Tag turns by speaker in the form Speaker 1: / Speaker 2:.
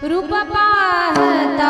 Speaker 1: રૂપ પાહતા